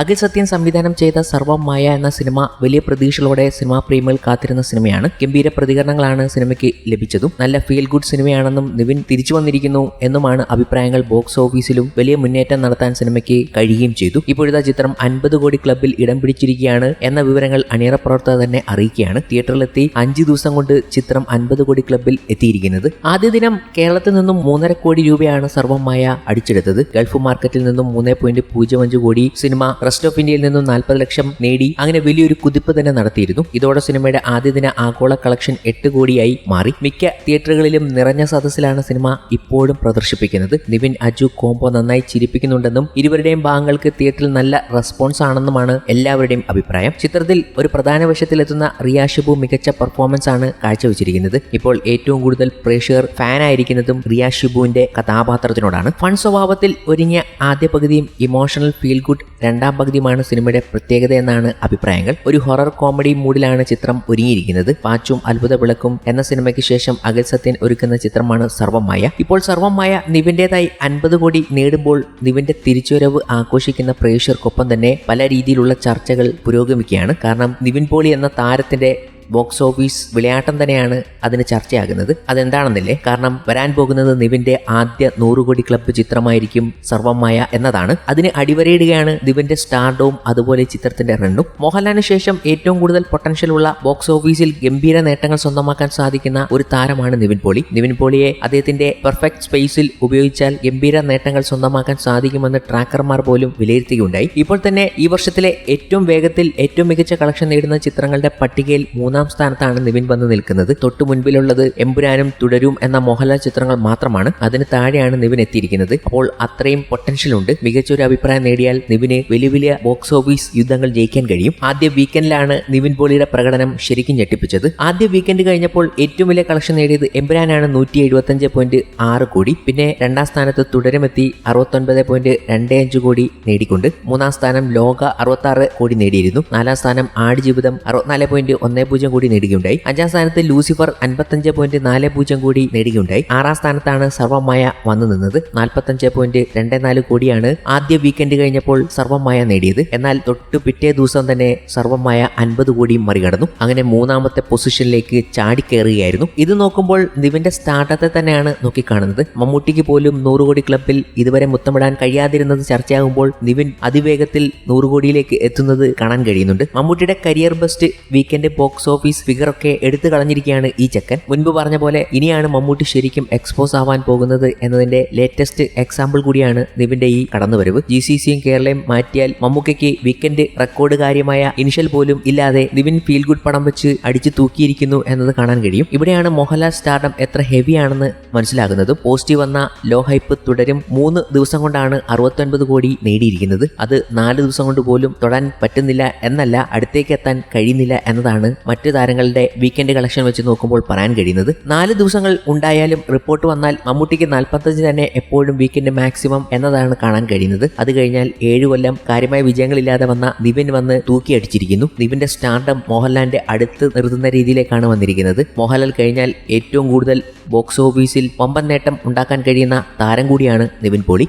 അഖിൽ സത്യൻ സംവിധാനം ചെയ്ത സർവം മായ എന്ന സിനിമ വലിയ പ്രതീക്ഷകളോടെ സിനിമാ പ്രേമികൾ കാത്തിരുന്ന സിനിമയാണ്. ഗംഭീര പ്രതികരണങ്ങളാണ് സിനിമയ്ക്ക് ലഭിച്ചതും നല്ല ഫീൽ ഗുഡ് സിനിമയാണെന്നും നിവിൻ തിരിച്ചു വന്നിരിക്കുന്നു എന്നുമാണ് അഭിപ്രായങ്ങൾ ബോക്സ് ഓഫീസിലും വലിയ മുന്നേറ്റം നടത്താൻ സിനിമയ്ക്ക് കഴിയുകയും ചെയ്തു. ഇപ്പോഴത്തെ ചിത്രം അൻപത് കോടി ക്ലബിൽ ഇടം പിടിച്ചിരിക്കുകയാണ് എന്ന വിവരങ്ങൾ അണിയറ പ്രവർത്തകർ തന്നെ അറിയിക്കുകയാണ്. തിയേറ്ററിലെത്തി അഞ്ച് ദിവസം കൊണ്ട് ചിത്രം അൻപത് കോടി ക്ലബിൽ എത്തിയിരിക്കുന്നത്. ആദ്യ ദിനം കേരളത്തിൽ നിന്നും മൂന്നര കോടി രൂപയാണ് സർവമായ അടിച്ചെടുത്തത്. ഗൾഫ് മാർക്കറ്റിൽ നിന്നും മൂന്ന് പോയിന്റ് പൂജ്യം അഞ്ച് കോടി സിനിമ റെസ്റ്റ് ഓഫ് ഇന്ത്യയിൽ നിന്നും നാൽപ്പത് ലക്ഷം നേടി അങ്ങനെ വലിയൊരു കുതിപ്പ് തന്നെ നടത്തിയിരുന്നു. ഇതോടെ സിനിമയുടെ ആദ്യ ദിന ആഗോള കളക്ഷൻ എട്ട് കോടിയായി മാറി. മിക്ക തിയേറ്ററുകളിലും നിറഞ്ഞ സദസ്സിലാണ് സിനിമ ഇപ്പോഴും പ്രദർശിപ്പിക്കുന്നത്. നിവിൻ അജു കോംബോ നന്നായി ചിരിപ്പിക്കുന്നുണ്ടെന്നും ഇരുവരുടെയും ഭാഗങ്ങൾക്ക് തിയേറ്ററിൽ നല്ല റെസ്പോൺസ് ആണെന്നുമാണ് എല്ലാവരുടെയും അഭിപ്രായം. ചിത്രത്തിൽ ഒരു പ്രധാന വശത്തിലെത്തുന്ന റിയ ഷിബു മികച്ച പെർഫോമൻസ് ആണ് കാഴ്ചവെച്ചിരിക്കുന്നത്. ഇപ്പോൾ ഏറ്റവും കൂടുതൽ പ്രേക്ഷകർ ഫാനായിരിക്കുന്നതും റിയ ഷിബുവിന്റെ കഥാപാത്രത്തിനോടാണ്. ഫൺ സ്വഭാവത്തിൽ ഒരുങ്ങിയ ആദ്യ പകുതിയും ഇമോഷണൽ ഫീൽ ഗുഡ് രണ്ടാം പകുതിയുമാണ് സിനിമയുടെ പ്രത്യേകത എന്നാണ് അഭിപ്രായങ്ങൾ. ഒരു ഹൊറർ കോമഡി മൂഡിലാണ് ചിത്രം ഒരുങ്ങിയിരിക്കുന്നത്. പാച്ചും അത്ഭുത വിളക്കും എന്ന സിനിമയ്ക്ക് ശേഷം അഖിൽ സത്യൻ ഒരുക്കുന്ന ചിത്രമാണ് സർവമായ ഇപ്പോൾ സർവമായ നിവിന്റെതായി അൻപത് കോടി നേടുമ്പോൾ നിവിന്റെ തിരിച്ചുവരവ് ആഘോഷിക്കുന്ന പ്രേക്ഷകർക്കൊപ്പം തന്നെ പല രീതിയിലുള്ള ചർച്ചകൾ പുരോഗമിക്കുകയാണ്. കാരണം നിവിൻ പോളി എന്ന താരത്തിന്റെ ബോക്സ് ഓഫീസ് വിളയാട്ടം തന്നെയാണ് അതിന് ചർച്ചയാകുന്നത്. അതെന്താണെന്നില്ലേ? കാരണം വരാൻ പോകുന്നത് നിവിന്റെ ആദ്യ നൂറുകോടി ക്ലബ്ബ് ചിത്രമായിരിക്കും സർവമായ എന്നതാണ്. അതിന് അടിവരയിടുകയാണ് നിവിന്റെ സ്റ്റാർഡവും അതുപോലെ ചിത്രത്തിന്റെ റണ്ണും. മോഹൻലാലിന് ശേഷം ഏറ്റവും കൂടുതൽ പൊട്ടൻഷ്യൽ ഉള്ള ബോക്സ് ഓഫീസിൽ ഗംഭീര നേട്ടങ്ങൾ സ്വന്തമാക്കാൻ സാധിക്കുന്ന ഒരു താരമാണ് നിവിൻ പോളി. നിവിൻ പോളിയെ അദ്ദേഹത്തിന്റെ പെർഫെക്റ്റ് സ്പേസിൽ ഉപയോഗിച്ചാൽ ഗംഭീര നേട്ടങ്ങൾ സ്വന്തമാക്കാൻ സാധിക്കുമെന്ന് ട്രാക്കർമാർ പോലും വിലയിരുത്തുകയുണ്ടായി. ഇപ്പോൾ തന്നെ ഈ വർഷത്തിലെ ഏറ്റവും വേഗത്തിൽ ഏറ്റവും മികച്ച കളക്ഷൻ നേടുന്ന ചിത്രങ്ങളുടെ പട്ടികയിൽ മൂന്നാം സ്ഥാനത്താണ് നിവിൻ വന്ന് നിൽക്കുന്നത്. തൊട്ടു മുൻപിലുള്ളത് എമ്പുരാനും തുടരും എന്ന മോഹൻലാൽ ചിത്രങ്ങൾ മാത്രമാണ് അതിന് താഴെയാണ് നിവിൻ എത്തിയിരിക്കുന്നത്. അപ്പോൾ അത്രയും പൊട്ടൻഷ്യൽ ഉണ്ട്. മികച്ച ഒരു അഭിപ്രായം നേടിയാൽ നിവിന് വലിയ വലിയ ബോക്സ് ഓഫീസ് യുദ്ധങ്ങൾ ജയിക്കാൻ കഴിയും. ആദ്യ വീക്കെൻഡിലാണ് നിവിൻ പോളിയുടെ പ്രകടനം ശരിക്കും ഞെട്ടിപ്പിച്ചത്. ആദ്യ വീക്കെൻഡ് കഴിഞ്ഞപ്പോൾ ഏറ്റവും വലിയ കളക്ഷൻ നേടിയത് എമ്പുരാനാണ്. നൂറ്റി എഴുപത്തഞ്ച് പോയിന്റ് ആറ് കോടി. പിന്നെ രണ്ടാം സ്ഥാനത്ത് തുടരുമെത്തി അറുപത്തൊൻപത് പോയിന്റ് രണ്ട് അഞ്ച് കോടി നേടിക്കൊണ്ട് മൂന്നാം സ്ഥാനം ലോക അറുപത്തി കോടി നേടിയിരുന്നു. നാലാം സ്ഥാനം ആടുജീവിതം അറുപത്തിനാല് പോയിന്റ് ഒന്ന് പൂജ്യം കോടി നേടുകയുണ്ടായി. അഞ്ചാം സ്ഥാനത്ത് ലൂസിഫർ അൻപത്തഞ്ച് പോയിന്റ് നാല് പൂജ്യം കോടി നേടുകയുണ്ടായി. ആറാം സ്ഥാനത്താണ് സർവമായ വന്നു നിന്നത്. നാൽപ്പത്തഞ്ച് പോയിന്റ് രണ്ട് നാല് കോടിയാണ് ആദ്യ വീക്കെൻഡ് കഴിഞ്ഞപ്പോൾ സർവമായ നേടിയത്. എന്നാൽ തൊട്ട് പിറ്റേ ദിവസം തന്നെ സർവമായ അൻപത് കോടിയും മറികടന്നു. അങ്ങനെ മൂന്നാമത്തെ പൊസിഷനിലേക്ക് ചാടിക്കേറുകയായിരുന്നു. ഇത് നോക്കുമ്പോൾ നിവിന്റെ സ്റ്റാർട്ടത്തെ തന്നെയാണ് നോക്കിക്കാണുന്നത്. മമ്മൂട്ടിക്ക് പോലും നൂറ് കോടി ക്ലബിൽ ഇതുവരെ മുത്തമിടാൻ കഴിയാതിരുന്നത് ചർച്ചയാകുമ്പോൾ നിവിൻ അതിവേഗത്തിൽ നൂറ് കോടിയിലേക്ക് എത്തുന്നത് കാണാൻ കഴിയുന്നുണ്ട്. മമ്മൂട്ടിയുടെ career best weekend box office ഒക്കെ എടുത്തു കളഞ്ഞിരിക്കുകയാണ് ഈ ചെക്കൻ. മുൻപ് പറഞ്ഞ പോലെ ഇനിയാണ് മമ്മൂട്ടി ശരിക്കും എക്സ്പോസ് ആവാൻ പോകുന്നത് എന്നതിന്റെ ലേറ്റസ്റ്റ് എക്സാമ്പിൾ കൂടിയാണ് നിവിന്റെ ഈ കടന്നുവരവ്. ജി സി സിയും കേരളയും മാറ്റിയാൽ മമ്മൂക്കയ്ക്ക് വീക്കെൻഡ് റെക്കോർഡ് കാര്യമായ ഇനിഷ്യൽ പോലും ഇല്ലാതെ നിവിൻ ഫീൽ ഗുഡ് പടം വെച്ച് അടിച്ചു തൂക്കിയിരിക്കുന്നു എന്നത് കാണാൻ കഴിയും. ഇവിടെയാണ് മോഹൻലാൽ സ്റ്റാർഡം എത്ര ഹെവി ആണെന്ന് മനസ്സിലാകുന്നതും. പോസിറ്റീവ് വന്ന ലോ ഹൈപ്പ് തുടരും. മൂന്ന് ദിവസം കൊണ്ടാണ് അറുപത്തൊൻപത് കോടി നേടിയിരിക്കുന്നത്. അത് നാല് ദിവസം കൊണ്ട് പോലും തൊടാൻ പറ്റുന്നില്ല എന്നല്ല അടുത്തേക്ക് എത്താൻ കഴിയുന്നില്ല എന്നതാണ് മറ്റു താരങ്ങളുടെ വീക്കെൻഡ് കളക്ഷൻ വെച്ച് നോക്കുമ്പോൾ പറയാൻ കഴിയുന്നത് നാല് ദിവസങ്ങൾ ഉണ്ടായാലും റിപ്പോർട്ട് വന്നാൽ മമ്മൂട്ടിക്ക് നാൽപ്പത്തഞ്ച് തന്നെ എപ്പോഴും വീക്കെൻഡ് മാക്സിമം എന്നതാണ് കാണാൻ കഴിയുന്നത്. അത് കഴിഞ്ഞാൽ ഏഴ് കൊല്ലം കാര്യമായ വിജയങ്ങളില്ലാതെ വന്ന നിവിൻ വന്ന് തൂക്കിയടിച്ചിരിക്കുന്നു നിവിന്റെ സ്റ്റാർഡം മോഹൻലാലിന്റെ അടുത്ത് നിർത്തുന്ന രീതിയിലേക്കാണ് വന്നിരിക്കുന്നത്. മോഹൻലാൽ കഴിഞ്ഞാൽ ഏറ്റവും കൂടുതൽ ബോക്സ് ഓഫീസിൽ വമ്പൻ നേട്ടം ഉണ്ടാക്കാൻ കഴിയുന്ന താരം കൂടിയാണ് നിവിൻ പോളി.